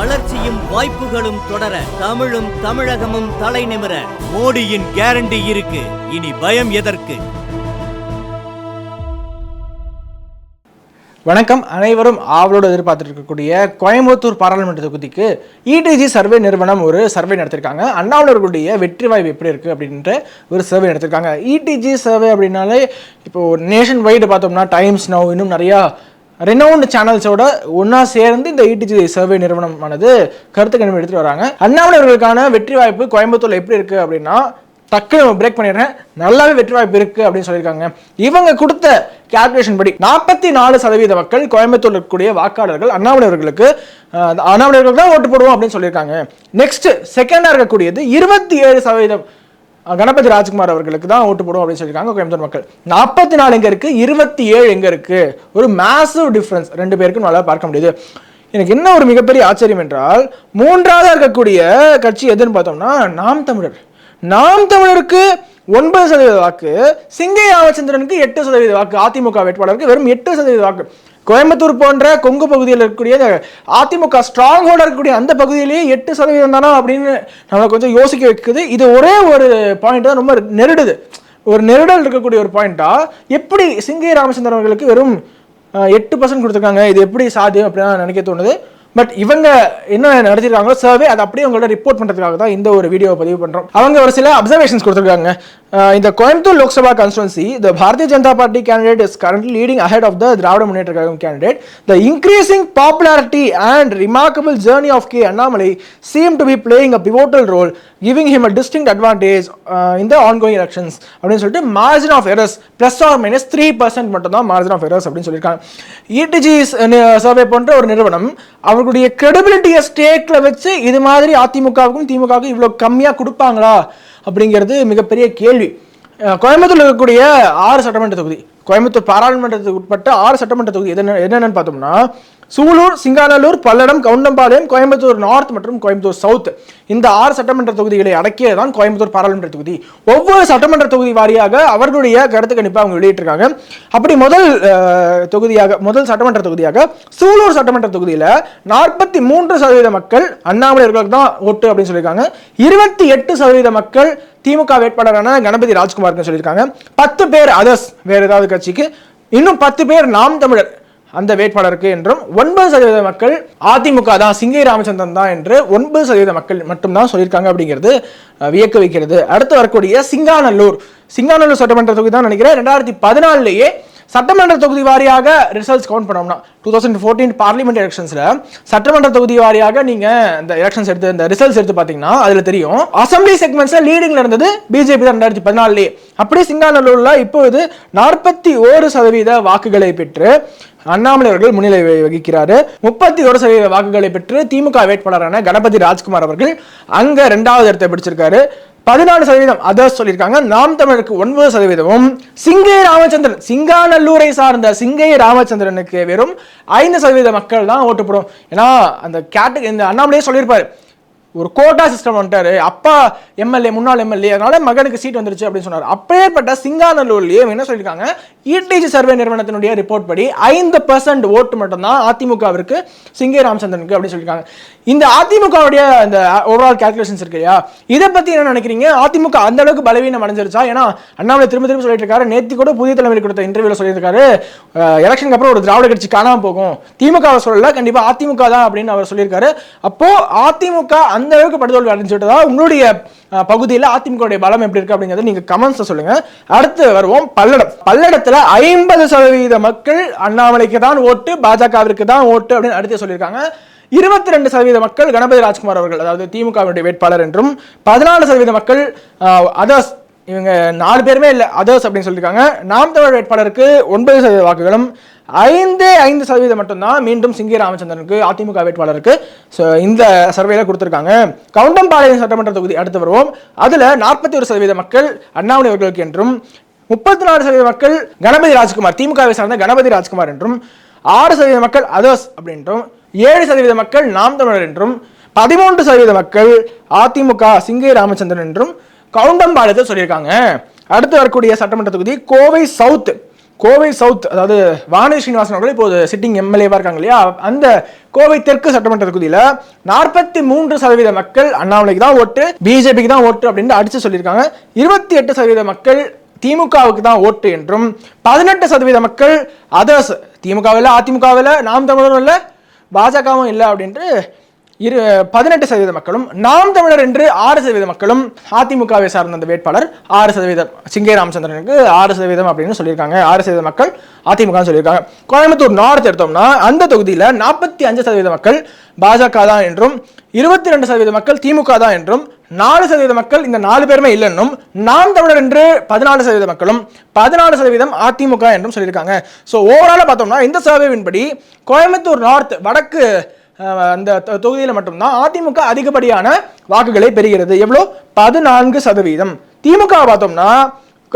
வளர்ச்சியும் வாய்ப்புகளும் தொடர தமிழும் தமிழகமும் தலை நிமிர மோடியின் கேரண்டி இருக்கு. இனி பயம் எதற்கு? வணக்கம். அனைவரும் ஆவலோடு எதிர்பார்த்துட்டு இருக்கக்கூடிய கோயம்புத்தூர் பாராளுமன்ற தொகுதிக்கு இடிஜி சர்வே நிறுவனம் ஒரு சர்வே நடத்திருக்காங்க. அண்ணாமலர்களுடைய வெற்றி வாய்ப்பு எப்படி இருக்குது அப்படின்ற ஒரு சர்வே நடத்திருக்காங்க. இடிஜி சர்வே அப்படின்னாலே இப்போது நேஷன் வைடு பார்த்தோம்னா டைம்ஸ் நவ் இன்னும் நிறையா ரெனவுண்ட் சேனல்ஸோட ஒன்றா சேர்ந்து இந்த இடிஜி சர்வே நிறுவனமானது கருத்து கணிப்பு எடுத்துகிட்டு வராங்க. அண்ணாமலைகளுக்கான வெற்றி வாய்ப்பு கோயம்புத்தூரில் எப்படி இருக்குது அப்படின்னா டக்குன்னு பிரேக் பண்ணிடுறேன். நல்லாவே வெற்றி வாய்ப்பு இருக்குது அப்படின்னு சொல்லியிருக்காங்க. இவங்க கொடுத்த கேல்குலேஷன் படி நாற்பத்தி நாலு சதவீத மக்கள் கோயம்புத்தூர் இருக்கக்கூடிய வாக்காளர்கள் அண்ணாமலை அவர்களுக்கு அண்ணாமலை அவர்களுக்கு தான் ஓட்டு போடுவோம் அப்படின்னு சொல்லியிருக்காங்க. நெக்ஸ்ட் செகண்டாக இருக்கக்கூடியது இருபத்தி ஏழு சதவீதம் கணபதி ராஜ்குமார் அவர்களுக்கு தான் ஓட்டு போடும் அப்படின்னு சொல்லியிருக்காங்க கோயம்புத்தூர் மக்கள். நாற்பத்தி நாலு எங்க இருக்கு? இருபத்தி ஏழு எங்க இருக்கு? ஒரு மேசிவ் டிஃபரன்ஸ் ரெண்டு பேருக்கும் நல்லா பார்க்க முடியுது. எனக்கு என்ன ஒரு மிகப்பெரிய ஆச்சரியம் என்றால் மூன்றாவதா இருக்கக்கூடிய கட்சி எதுன்னு பார்த்தோம்னா நாம் தமிழர். நாம் தமிழருக்கு ஒன்பது சதவீத வாக்கு சிங்கை ராமச்சந்திரனுக்கு எட்டு சதவீத வாக்கு அதிமுக வேட்பாளருக்கு வெறும் எட்டு சதவீத வாக்கு. கோயம்புத்தூர் போன்ற கொங்கு பகுதியில் இருக்கக்கூடிய அதிமுக ஸ்ட்ராங் ஹோல்டாக இருக்கக்கூடிய அந்த பகுதியிலேயே எட்டு சதவீதம் தானா அப்படின்னு நம்மளை கொஞ்சம் யோசிக்க வைக்குது. இது ஒரே ஒரு பாயிண்ட் தான் ரொம்ப நெருடுது. ஒரு நெருடல் இருக்கக்கூடிய ஒரு பாயிண்டா எப்படி சிங்கை ராமச்சந்திரன் அவர்களுக்கு வெறும் எட்டு பர்சன்ட் கொடுத்துருக்காங்க? இது எப்படி சாத்தியம் அப்படின்னு நினைக்க தோணுது. பட் இவங்க என்ன நடத்திருக்காங்களோ சர்வே அதை அப்படியே உங்களோட ரிப்போர்ட் பண்ணுறதுக்காக தான் இந்த ஒரு வீடியோ பதிவு பண்ணுறோம் அவங்க ஒரு சில அப்சர்வேஷன்ஸ் கொடுத்துருக்காங்க. இந்த Coimbatore Lok Sabha constituency the Bharatiya Janata party candidate is currently leading ahead of the Dravida Munnetra Kazhagam candidate the increasing popularity and remarkable journey of K Annamalai seem to be playing a pivotal role giving him a distinct advantage uh, ongoing the அப்படின்னு சொல்லிட்டு margin of errors plus or minus three percent மட்டும் தான் margin of errors அப்படின்னு சொல்லியிருக்காங்க. இடிஜி survey போன்ற ஒரு நிறுவனம் அவர்களுடைய credibility-ய வச்சு இது மாதிரி அதிமுகவுக்கும் திமுகவுக்கும் இவ்வளோ கம்மியாக கொடுப்பாங்களா? அப்படிங்கிறது மிகப்பெரிய கேள்வி. அஹ் கோயம்புத்தூர்ல இருக்கக்கூடிய ஆறு சட்டமன்ற தொகுதி. கோயம்புத்தூர் பாராளுமன்றத்துக்கு உட்பட்ட ஆறு சட்டமன்ற தொகுதி எது என்னென்னு பார்த்தோம்னா சூலூர் சிங்காநல்லூர் பல்லடம் கவுண்டம்பாளையம் கோயம்புத்தூர் நார்த் மற்றும் கோயம்புத்தூர் சவுத். இந்த ஆறு சட்டமன்ற தொகுதிகளை அடக்கியதுதான் கோயம்புத்தூர் பாராளுமன்ற தொகுதி. ஒவ்வொரு சட்டமன்ற தொகுதி வாரியாக அவர்களுடைய கருத்து கணிப்பை அவங்க வெளியிட்டிருக்காங்க. அப்படி முதல் தொகுதியாக முதல் சட்டமன்ற தொகுதியாக சூலூர் சட்டமன்ற தொகுதியில நாற்பத்தி மூன்று சதவீத மக்கள் அண்ணாமலையர்களுக்கு தான் ஓட்டு அப்படின்னு சொல்லியிருக்காங்க. இருபத்தி எட்டு சதவீத மக்கள் திமுக வேட்பாளரான கணபதி ராஜ்குமார்னு சொல்லியிருக்காங்க. பத்து பேர் அதர்ஸ் வேறு ஏதாவது கட்சிக்கு இன்னும் பத்து பேர் நாம் தமிழர். அந்த வேட்பாளருக்கு என்றும் ஒன்பது சதவீத மக்கள் அதிமுக தான் சிங்கை ராமச்சந்திரன் தான் என்று ஒன்பது சதவீத மக்கள் மட்டும்தான் சொல்லியிருக்காங்க அப்படிங்கிறது வியக்க வைக்கிறது. அடுத்து வரக்கூடிய சிங்காநல்லூர். சிங்காநல்லூர் சட்டமன்ற தொகுதி தான் நினைக்கிறேன். ரெண்டாயிரத்தி பதினாலுலேயே சட்டமன்ற தொகுதி வாரியாக ரிசல்ட்ஸ் கவுண்ட் பண்ணோம்னா டூ தௌசண்ட் ஃபோர்டீன் பார்லிமெண்ட் எலெக்ஷன்ஸில் சட்டமன்ற தொகுதி வாரியாக நீங்கள் இந்த எலெக்ஷன்ஸ் எடுத்து இந்த ரிசல்ட்ஸ் எடுத்து பார்த்தீங்கன்னா அதில் தெரியும். அசம்பிளி செக்மெண்ட்ஸில் லீடிங்கில் இருந்தது பிஜேபி தான் ரெண்டாயிரத்தி பதினாலே அப்படியே சிங்காநல்லூரில் இப்போது நாற்பத்தி ஓரு சதவீத வாக்குகளை பெற்று அண்ணாமலை அவர்கள் முன்னிலை வகிக்கிறார். முப்பத்தி ஒரு சதவீத வாக்குகளை பெற்று திமுக வேட்பாளரான கணபதி ராஜ்குமார் அவர்கள் அங்கே ரெண்டாவது இடத்தை பிடிச்சிருக்காரு. பதினாலு சதவீதம். அதர்ஸ் சொல்லியிருக்காங்க. நாம் தமிழருக்கு ஒன்பது சதவீதமும் சிங்கை ராமச்சந்திரன் சிங்காநல்லூரை சார்ந்த சிங்கை ராமச்சந்திரனுக்கு வெறும் ஐந்து சதவீத மக்கள் தான் ஓட்டு போடும் ஏன்னா அந்த கேட்டு இந்த அண்ணாமலையே சொல்லியிருப்பாரு. ஒரு கோட்டா சிஸ்டம் வந்துட்டாரு. அப்பா எம்எல்ஏ முன்னாள் எம்எல்ஏ அதனால மகனுக்கு சீட் வந்துருச்சு அப்படின்னு சொன்னார். அப்பேற்பட்ட சிங்காநல்லூர்லயே என்ன சொல்லியிருக்காங்க? இடிஜி சர்வே நிறுவனத்தினுடைய ரிப்போர்ட் படி ஐந்து பர்சன்ட் ஓட்டு மட்டும்தான் அதிமுகவிற்கு சிங்கே ராமச்சந்திரனுக்கு அப்படின்னு சொல்லியிருக்காங்க. இந்த அதிமுகவுடைய இந்த ஓவரால் கேல்குலேஷன்ஸ் இருக்கு இல்லையா? இதை பத்தி என்ன நினைக்கிறீங்க? அதிமுக அந்த அளவுக்கு பலவீனம் அடைஞ்சிருச்சா? ஏன்னா அண்ணாமலை திரும்ப திரும்ப சொல்லிட்டு இருக்காரு நேத்தி கூட புதிய தலைமையில் கொடுத்த இன்டர்வியூல சொல்லியிருக்காரு. எலெக்ஷனுக்கு அப்புறம் ஒரு திராவிட கட்சி காணாம போகும். திமுக சொல்லல கண்டிப்பா அதிமுக தான் அப்படின்னு அவர் சொல்லியிருக்காரு. அப்போ அதிமுக அந்த அளவுக்கு படுதோல்வி அடைஞ்சுட்டதா? உங்களுடைய பகுதியில் பகுதியில அதிமுக பலம் எப்படி இருக்கு அப்படிங்கறத நீங்க கமெண்ட்ஸ் சொல்லுங்க. அடுத்து வருவோம் பல்லடம். பல்லடத்துல ஐம்பது சதவீத மக்கள் அண்ணாமலைக்கு தான் ஓட்டு பாஜகவிற்கு தான் ஓட்டு அப்படின்னு அடுத்து சொல்லியிருக்காங்க. இருபத்தி ரெண்டு சதவீத மக்கள் கணபதி ராஜ்குமார் அவர்கள் அதாவது திமுகவினுடைய வேட்பாளர் என்றும் பதினாலு சதவீத மக்கள் அதர்ஸ் இவங்க நாலு பேருமே இல்லை அதர்ஸ் அப்படின்னு சொல்லியிருக்காங்க. நாம் தமிழ் வேட்பாளருக்கு ஒன்பது சதவீத வாக்குகளும் ஐந்து ஐந்து சதவீதம் மட்டும்தான் மீண்டும் சிங்கி ராமச்சந்திரனுக்கு அதிமுக வேட்பாளருக்கு ஸோ இந்த சர்வேல கொடுத்துருக்காங்க. கவுண்டம்பாளையம் சட்டமன்ற தொகுதி அடுத்து வருவோம். அதில் நாற்பத்தி ஒரு சதவீத மக்கள் அண்ணாமலை அவர்களுக்கு என்றும் முப்பத்தி நாலு சதவீத மக்கள் கணபதி ராஜ்குமார் திமுகவை சார்ந்த கணபதி ராஜ்குமார் என்றும் ஆறு சதவீத மக்கள் அதர்ஸ் அப்படின்றும் ஏழு சதவீத மக்கள் நாம் தமிழர் என்றும் பதிமூன்று சதவீத மக்கள் அதிமுக சிங்கை ராமச்சந்திரன் என்றும் கவுண்டம்பாளையத்தில் சொல்லியிருக்காங்க. அடுத்து வரக்கூடிய சட்டமன்ற தொகுதி கோவை சவுத். கோவை சவுத் அதாவது வானதி ஸ்ரீனிவாசன் அவர்கள் இப்போது சிட்டிங் எம்எல்ஏவாக இருக்காங்க இல்லையா? அந்த கோவை தெற்கு சட்டமன்ற தொகுதியில் நாற்பத்தி மூன்று சதவீத மக்கள் அண்ணாமலைக்கு தான் ஓட்டு பிஜேபிக்கு தான் ஓட்டு அப்படின்னு அடித்து சொல்லியிருக்காங்க. இருபத்தி எட்டு சதவீத மக்கள் திமுகவுக்கு தான் ஓட்டு என்றும் பதினெட்டு சதவீத மக்கள் அதர்ஸ் திமுகவில் அதிமுகவில் நாம் தமிழரும் இல்லை பாஜகவும் இல்லை அப்படின்ட்டு இரு பதினெட்டு சதவீத மக்களும் நாம் தமிழர் என்று ஆறு சதவீத மக்களும் அதிமுகவை சார்ந்த அந்த வேட்பாளர் ஆறு சதவீதம் சிங்கே ராமச்சந்திரனுக்கு ஆறு சதவீதம் அப்படின்னு சொல்லியிருக்காங்க. ஆறு சதவீத மக்கள் அதிமுக சொல்லியிருக்காங்க. கோயம்புத்தூர் நார்த் எடுத்தோம்னா அந்த தொகுதியில் நாற்பத்தி அஞ்சு சதவீத மக்கள் பாஜக தான் என்றும் இருபத்தி ரெண்டு சதவீத மக்கள் திமுக தான் என்றும் நாலு சதவீத மக்கள் இந்த நாலு பேருமே இல்லைன்னும் நாம் தமிழர் என்று பதினாலு சதவீத மக்களும் பதினாலு சதவீதம் அதிமுக என்றும் சொல்லியிருக்காங்க. ஸோ ஓவராலாக பார்த்தோம்னா இந்த சர்வேவின்படி கோயம்புத்தூர் நார்த் வடக்கு அந்த தொகுதியில் மட்டும்தான் அதிமுக அதிகப்படியான வாக்குகளை பெறுகிறது. எவ்வளோ? பதினான்கு சதவீதம். திமுக பார்த்தோம்னா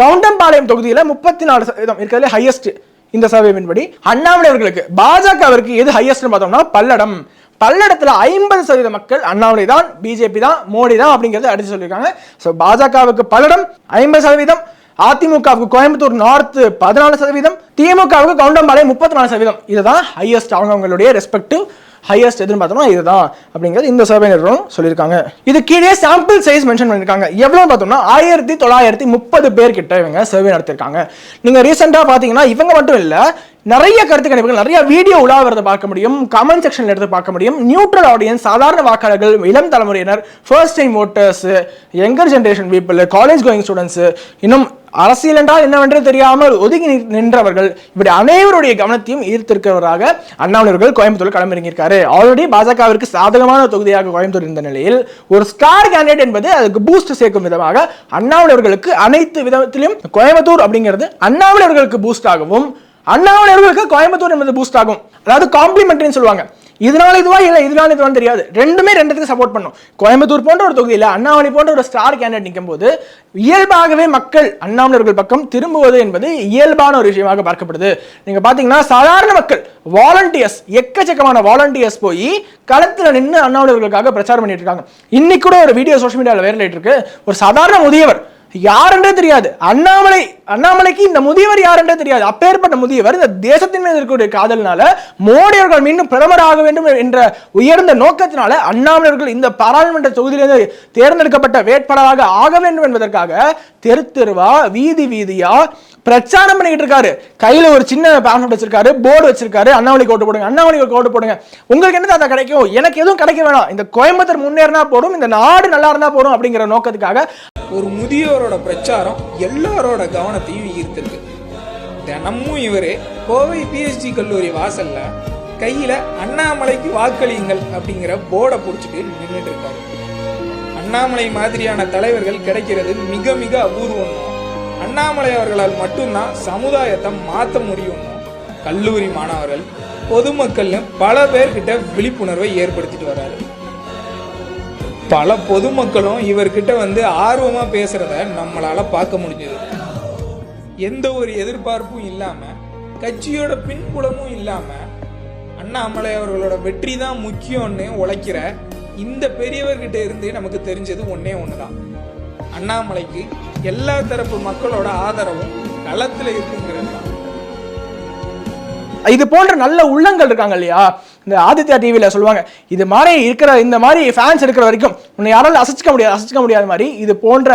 கவுண்டம்பாளையம் தொகுதியில் முப்பத்தி நாலு சதவீதம் இருக்கிறதுல ஹையஸ்ட் இந்த சர்வேவின்படி அண்ணாமலை அவர்களுக்கு பாஜகவிற்கு எது ஹையஸ்ட்னு பார்த்தோம்னா பல்லடம். பல்லடத்தில் ஐம்பது சதவீத மக்கள் அண்ணாமலை தான் பிஜேபி தான் மோடி தான் அப்படிங்கறத அடிச்சு சொல்லியிருக்காங்க. ஸோ பாஜகவுக்கு பல்லடம் ஐம்பது சதவீதம் அதிமுகவுக்கு கோயம்புத்தூர் நார்த் பதினாலு சதவீதம் திமுகவுக்கு கவுண்டம்பாளையம் முப்பத்தி நாலு சதவீதம். இதுதான் ஹையஸ்ட் அவங்கவுங்களுடைய ரெஸ்பெக்டிவ் ஹையஸ்ட் எதுன்னு பார்த்தோம்னா இதுதான் அப்படிங்கிறது இந்த சர்வே நிறுவனம் சொல்லியிருக்காங்க. இது கீழே சாம்பிள் சைஸ் மென்ஷன் பண்ணியிருக்காங்க. எவ்வளோ பார்த்தோம்னா ஆயிரத்தி தொள்ளாயிரத்தி முப்பது பேர்கிட்ட இவங்க சர்வே நடத்திருக்காங்க நீங்கள் ரீசெண்டாக பார்த்தீங்கன்னா இவங்க மட்டும் இல்லை நிறைய கருத்து கணிப்புகள் நிறைய வீடியோ உலாவறதை பார்க்க முடியும். கமெண்ட் செக்ஷன்ல எடுத்து பார்க்க முடியும். நியூட்ரல் ஆடியன்ஸ் சாதாரண வாக்காளர்கள் இளம் தலைமுறையினர் first time voters younger generation people college going students இன்னும் அரசியல் என்றால் என்னவென்று தெரியாமல் ஒதுங்கி நின்றவர்கள் இப்படி அனைவருடைய கவனத்தையும் ஈர்த்திருக்கிறவராக அண்ணாமலையர்கள் கோயம்புத்தூர் களமிறங்கியிருக்காரு. ஆல்ரெடி பாஜகவிற்கு சாதகமான தொகுதியாக கோயம்புத்தூர் இருந்த நிலையில் ஒரு ஸ்டார் கேண்டிடேட் என்பது அதுக்கு பூஸ்ட் சேர்க்கும் விதமாக அண்ணாமலையர்களுக்கு அனைத்து விதத்திலும் கோயம்புத்தூர் அப்படிங்கிறது அண்ணாமலையர்களுக்கு பூஸ்ட் ஆகவும் அண்ணாமலை கோயம்புத்தூர் என்பது பூஸ்ட் ஆகும். அதாவது காம்ப்ளிமெண்ட்ரின்னு சொல்லுவாங்க. இதனால இதுவா இல்லை இதனால இதுவான்னு தெரியாது. ரெண்டுமே ரெண்டுத்துக்கு சப்போர்ட் பண்ணும். கோயம்புத்தூர் போன்ற ஒரு தொகுதியில் அண்ணாமலை போன்ற ஒரு ஸ்டார் கேண்டிடேட் நிற்கும் போது இயல்பாகவே மக்கள் அண்ணாமலர்கள் பக்கம் திரும்புவது என்பது இயல்பான ஒரு விஷயமாக பார்க்கப்படுது. நீங்க பாத்தீங்கன்னா சாதாரண மக்கள் வாலண்டியர்ஸ் எக்கச்சக்கமான வாலண்டியர்ஸ் போய் களத்தில் நின்று அண்ணாமலையர்களுக்காக பிரச்சாரம் பண்ணிட்டு இருக்காங்க. இன்னைக்கு கூட ஒரு வீடியோ சோஷியல் மீடியாவில் வேறு இருக்கு. ஒரு சாதாரண முதியவர் யாருன்றே தெரியாது. அண்ணாமலை அண்ணாமலைக்கு இந்த முதியவர் யாருன்றே தெரியாது. அப்பேற்பட்ட முதியவர் இந்த தேசத்தின் மீது இருக்கக்கூடிய காதல்னால மோடி அவர்கள் மீண்டும் பிரதமர் ஆக வேண்டும் என்ற உயர்ந்த நோக்கத்தினால அண்ணாமலை அவர்கள் இந்த பாராளுமன்ற தொகுதியிலிருந்து தேர்ந்தெடுக்கப்பட்ட வேட்பாளராக ஆக வேண்டும் என்பதற்காக தெரு தெருவா வீதி வீதியா பிரச்சாரம் பண்ணிக்கிட்டு இருக்காரு. கையில ஒரு சின்ன பேம்லெட் வச்சிருக்காரு போர்டு வச்சிருக்காரு. அண்ணாமலைக்கு ஓட்டு போடுங்க அண்ணாமலைக்கு ஓட்டு போடுங்க. உங்களுக்கு என்ன அதை கிடைக்கும்? எனக்கு எதுவும் கிடைக்க வேணாம். இந்த கோயம்புத்தூர் முன்னேறினா போதும் இந்த நாடு நல்லா இருந்தா போதும் அப்படிங்கிற நோக்கத்துக்காக ஒரு முதியோரோட பிரச்சாரம் எல்லாரோட அவமானத்தையும் ஈர்த்திருக்கு. தினமும் இவர் கோவை பிஹெச்டி கல்லூரி வாசல்ல கையில அண்ணாமலைக்கு வாக்களியுங்கள் அப்படிங்கிற போர்டை பிடிச்சிட்டு நின்றுட்டு இருக்காரு. அண்ணாமலை மாதிரியான தலைவர்கள் கிடைக்கிறது மிக மிக அபூர்வம்? அண்ணாமலை அவர்களால் மட்டும்தான் சமுதாயத்தை மாற்ற முடியும்? கல்லூரி மாணவர்கள் பொதுமக்கள்னு பல பேர்கிட்ட விழிப்புணர்வை ஏற்படுத்திட்டு வராரு. பல பொதுமக்களும் இவர்கிட்ட வந்து ஆர்வமா பேசுறத நம்மளால பார்க்க முடிஞ்சது. எந்த ஒரு எதிர்பார்ப்பும் இல்லாம கட்சியோட பின்புலமும் இல்லாம அண்ணாமலை அவர்களோட வெற்றி தான் முக்கியம்னு உழைக்கிற இந்த பெரியவர்கிட்ட இருந்து நமக்கு தெரிஞ்சது ஒன்னே ஒண்ணுதான். அண்ணாமலைக்கு எல்லா தரப்பு மக்களோட ஆதரவும் களத்துல இருக்குங்கிறது இது போன்ற நல்ல உள்ளங்கள் இருக்காங்க இல்லையா? இந்த ஆதித்யா டிவியில் சொல்லுவாங்க இது மாதிரி இருக்கிற இந்த மாதிரி ஃபேன்ஸ் இருக்கிற வரைக்கும் உன்னை யாராலும் அசைச்சிக்க முடியாது அசைச்சிக்க முடியாத மாதிரி இது போன்ற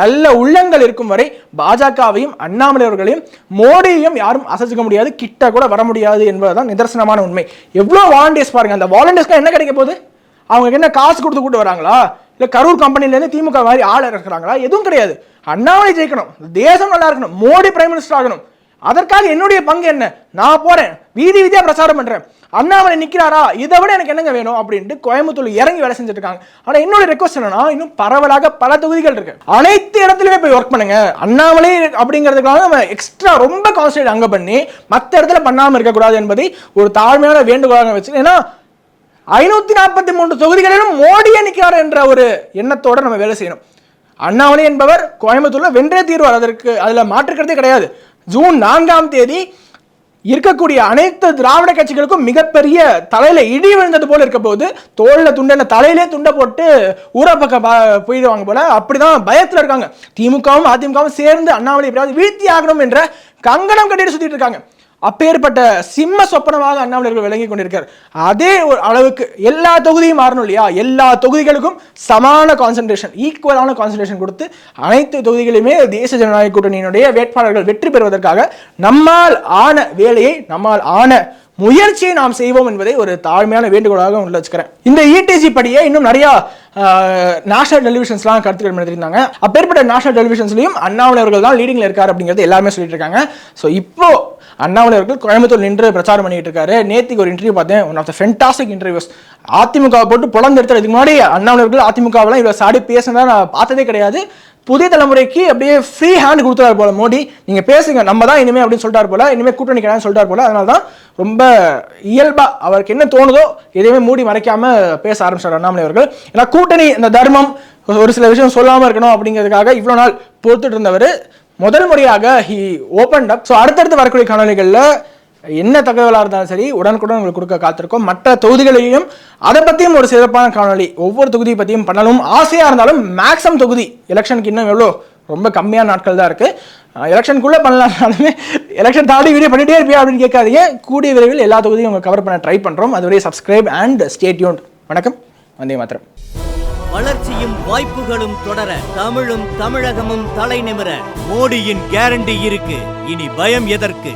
நல்ல உள்ளங்கள் இருக்கும் வரை பாஜகவையும் அண்ணாமலை அவர்களையும் மோடியையும் யாரும் அசைச்சிக்க முடியாது கிட்ட கூட வர முடியாது என்பதுதான் நிதர்சனமான உண்மை. எவ்வளோ வாலண்டியர்ஸ் பாருங்கள் அந்த வாலண்டியர்ஸ்க்கு என்ன கிடைக்க போகுது? அவங்க என்ன காசு கொடுத்து கூட்டு வராங்களா? இல்லை கரூர் கம்பெனிலேருந்து திமுக மாதிரி ஆள் இருக்கிறாங்களா எதுவும் கிடையாது. அண்ணாமலை ஜெயிக்கணும். தேசம் நல்லா இருக்கணும். மோடி பிரைம் மினிஸ்டர் ஆகணும். அதற்காக என்னுடைய பங்கு என்ன? நான் போறேன். வீதி வீதியாக பிரச்சாரம் பண்றேன். அண்ணாமலை நிற்கிறாரா இதை விட எனக்கு என்னங்க வேணும் அப்படின்ட்டு கோயம்புத்தூர் இறங்கி வேலை செஞ்சுட்டு இருக்காங்க. ஆனா என்னோட ரெக்வஸ்ட் என்னன்னா இன்னும் பரவலாக பல தொகுதிகள் இருக்கு. அனைத்து இடத்துலயுமே போய் ஒர்க் பண்ணுங்க. அண்ணாமலை அப்படிங்கிறதுக்காக நம்ம எக்ஸ்ட்ரா ரொம்ப கான்சன்ட்ரேட் அங்க பண்ணி மற்ற இடத்துல பண்ணாமல் இருக்கக்கூடாது என்பதை ஒரு தாழ்மையான வேண்டுகோளாக வச்சு ஏன்னா ஐநூத்தி நாற்பத்தி மூன்று தொகுதிகளிலும் மோடியே நிற்கிறார் என்ற ஒரு எண்ணத்தோடு நம்ம வேலை செய்யணும். அண்ணாமலை என்பவர் கோயம்புத்தூர்ல வென்றே தீர்வார். அதற்கு அதுல மாற்றுக்கிறதே கிடையாது. ஜூன் நான்காம் தேதி இருக்கக்கூடிய அனைத்து திராவிட கட்சிகளுக்கும் மிகப்பெரிய தலையில இடி விழுந்தது போல இருக்க போது தோல்ல துண்டன தலையிலே துண்டை போட்டு ஊரை பக்கம் போயிடுவாங்க போல. அப்படிதான் பயத்துல இருக்காங்க. திமுகவும் அதிமுகவும் சேர்ந்து அண்ணாமலை எப்படியாவது வீழ்த்தி ஆகணும் என்ற கங்கணம் கட்டிட்டு சுத்திட்டு இருக்காங்க. அப்பேற்பட்ட சிம்ம சொப்பனமாக அண்ணாமலையர்கள் விளங்கி கொண்டிருக்கார் அதே ஒரு அளவுக்கு எல்லா தொகுதியும் மாறணும் இல்லையா? எல்லா தொகுதிகளுக்கும் சமான கான்சன்ட்ரேஷன் ஈக்குவலான கான்சன்ட்ரேஷன் கொடுத்து அனைத்து தொகுதிகளையுமே தேசிய ஜனநாயக கூட்டணியினுடைய வேட்பாளர்கள் வெற்றி பெறுவதற்காக நம்மால் ஆன வேலையை நம்மால் ஆன முயற்சியை நாம் செய்வோம் என்பதை ஒரு தாழ்மையான வேண்டுகோளாக உள்ள வச்சுக்கிறேன். இந்த இடிஜி படியே இன்னும் நிறைய நேஷனல் டெலிவிஷன்ஸ்லாம் கருத்துக்கள் எடுத்திருந்தாங்க அப்பேற்பட்ட நேஷனல் டெலிவிஷன்ஸ்லையும் அண்ணாமலை அவர்கள் தான் லீடிங்ல இருக்காரு அப்படிங்கிறது எல்லாருமே சொல்லிட்டு இருக்காங்க ஸோ இப்போ அண்ணாமலை அவர்கள் கோயம்புத்தூர் நின்று பிரச்சாரம் பண்ணிட்டு இருக்காரு. நேத்திக்கு ஒரு இன்டர்வியூ பார்த்தேன். One of the fantastic interviews AIADMK போட்டு புலந்து இதுக்கு முன்னாடி அண்ணாமலை அவர்கள் அதிமுகவெல்லாம் இவ்வளோ சாடி பேசினதா நான் பார்த்ததே கிடையாது. புதிய தலைமுறைக்கு அப்படியே ஃப்ரீ ஹேண்ட் கொடுத்தாரு போல. மோடி நீங்க பேசுங்க. நம்ம தான் இனிமே அப்படின்னு சொல்லிட்டாரு போல. இனிமே கூட்டணி கிடையாது சொல்லிட்டாரு போல. அதனால தான் ரொம்ப இயல்பா அவருக்கு என்ன தோணுதோ எதையுமே மூடி மறைக்காம பேச ஆரம்பிச்சார் அண்ணாமலை அவர்கள். ஏன்னா கூட்டணி இந்த தர்மம் ஒரு சில விஷயம் சொல்லாமல் இருக்கணும் அப்படிங்கிறதுக்காக இவ்வளோ நாள் பொறுத்துட்டு இருந்தவர். முதல் முறையாக ஹி ஓப்பன் அப் ஸோ அடுத்தடுத்து வரக்கூடிய காணொலிகளில் என்ன தகவலாக இருந்தாலும் சரி உடனுக்குடன் உங்களுக்கு கொடுக்க காத்திருக்கோம். மற்ற தொகுதிகளையும் அதை பற்றியும் ஒரு சிறப்பான காணொளி ஒவ்வொரு தொகுதியை பற்றியும் பண்ணணும் ஆசையாக இருந்தாலும் மேக்ஸிமம் தொகுதி எலெக்ஷனுக்கு இன்னும் எவ்வளோ? ரொம்ப கம்மியான நாட்கள் தான் இருக்குது எலெக்ஷனுக்குள்ளே பண்ணலாம்னாலுமே எலெக்ஷன் தாண்டி வீடியோ பண்ணிகிட்டே இருப்பியா அப்படின்னு கேட்காதீங்க. கூடிய விரைவில் எல்லா தொகுதியும் உங்கள் கவர் பண்ண ட்ரை பண்ணுறோம் அதுவரை சப்ஸ்கிரைப் அண்ட் ஸ்டேட்யூன் வணக்கம். வந்தே மாத்திரம். வளர்ச்சியும் வாய்ப்புகளும் தொடர தமிழும் தமிழகமும் தலை நிமிர மோடியின் கேரண்டி இருக்கு. இனி பயம் எதற்கு?